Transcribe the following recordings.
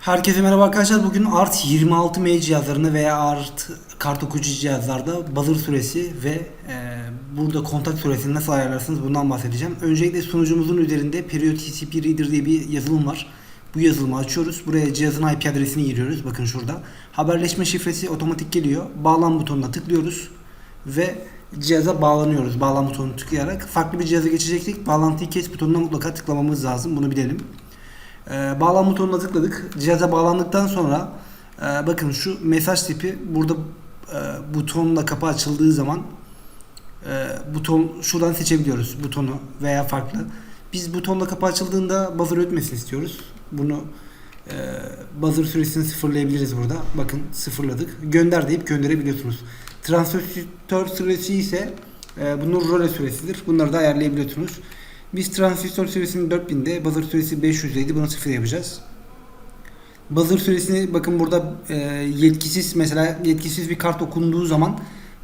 Herkese merhaba arkadaşlar. Bugün ART 26M cihazlarında veya ART kart okuyucu cihazlarda buzzer süresi ve e, burada kontak süresini nasıl ayarlarsınız bundan bahsedeceğim. Öncelikle sunucumuzun üzerinde Period TCP Reader diye bir yazılım var. Bu yazılımı açıyoruz. Buraya cihazın IP adresini giriyoruz. Bakın şurada. Haberleşme şifresi otomatik geliyor. Bağlan butonuna tıklıyoruz ve cihaza bağlanıyoruz. Bağlan butonunu tıklayarak farklı bir cihaza geçeceksek bağlantıyı kes butonuna mutlaka tıklamamız lazım. Bunu bilelim. Ee, bağlan butonuna tıkladık. Cihaza bağlandıktan sonra e, bakın şu mesaj tipi burada e, butonla kapı açıldığı zaman e, buton şuradan seçebiliyoruz butonu veya farklı. Biz butonla kapı açıldığında buzzer ötmesini istiyoruz. Bunu e, buzzer süresini sıfırlayabiliriz burada. Bakın sıfırladık. Gönder deyip gönderebiliyorsunuz. Transistör süresi ise e, bunun role süresidir. Bunları da ayarlayabiliyorsunuz. Biz transistör süresini 4000'de, buzzer süresi 500'deydi. Bunu sıfır yapacağız. Buzzer süresini bakın burada e, yetkisiz mesela yetkisiz bir kart okunduğu zaman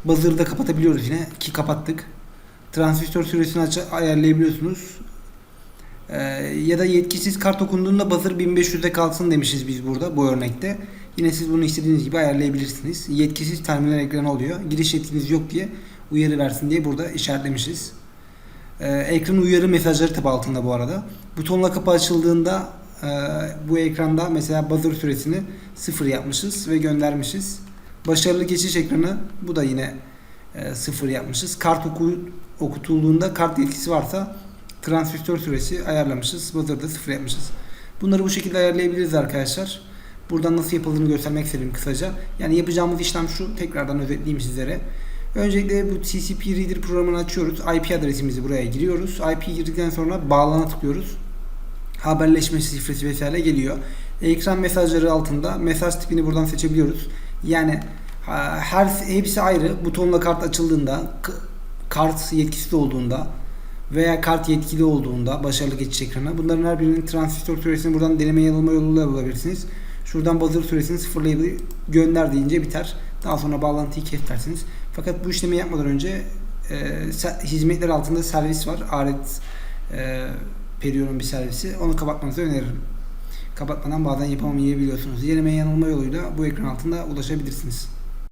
buzzer'ı da kapatabiliyoruz yine ki kapattık. Transistör süresini aç ayarlayabiliyorsunuz. E, ya da yetkisiz kart okunduğunda buzzer 1500'de kalsın demişiz biz burada bu örnekte. Yine siz bunu istediğiniz gibi ayarlayabilirsiniz. Yetkisiz terminal ekranı oluyor. Giriş yetkiniz yok diye uyarı versin diye burada işaretlemişiz. Ee, ekran uyarı mesajları tabi altında bu arada. Butonla kapı açıldığında e, bu ekranda mesela buzzer süresini sıfır yapmışız ve göndermişiz. Başarılı geçiş ekranı bu da yine e, sıfır yapmışız. Kart oku, okutulduğunda kart yetkisi varsa transistör süresi ayarlamışız. Buzzer'da sıfır yapmışız. Bunları bu şekilde ayarlayabiliriz arkadaşlar. Buradan nasıl yapıldığını göstermek istedim kısaca. Yani yapacağımız işlem şu. Tekrardan özetleyeyim sizlere. Öncelikle bu TCP Reader programını açıyoruz. IP adresimizi buraya giriyoruz. IP girdikten sonra bağlana tıklıyoruz. Haberleşme şifresi vesaire geliyor. Ekran mesajları altında mesaj tipini buradan seçebiliyoruz. Yani her hepsi ayrı. Butonla kart açıldığında, kart yetkisi olduğunda veya kart yetkili olduğunda başarılı geçiş ekranı. Bunların her birinin transistör süresini buradan deneme yanılma yoluyla bulabilirsiniz. Şuradan buzzer süresini sıfırlayıp gönder deyince biter. Daha sonra bağlantıyı kes dersiniz. Fakat bu işlemi yapmadan önce e, hizmetler altında servis var. Aret e, Perion'un bir servisi. Onu kapatmanızı öneririm. Kapatmadan bazen yapamayabiliyorsunuz. Deneme yanılma yoluyla bu ekran altında ulaşabilirsiniz.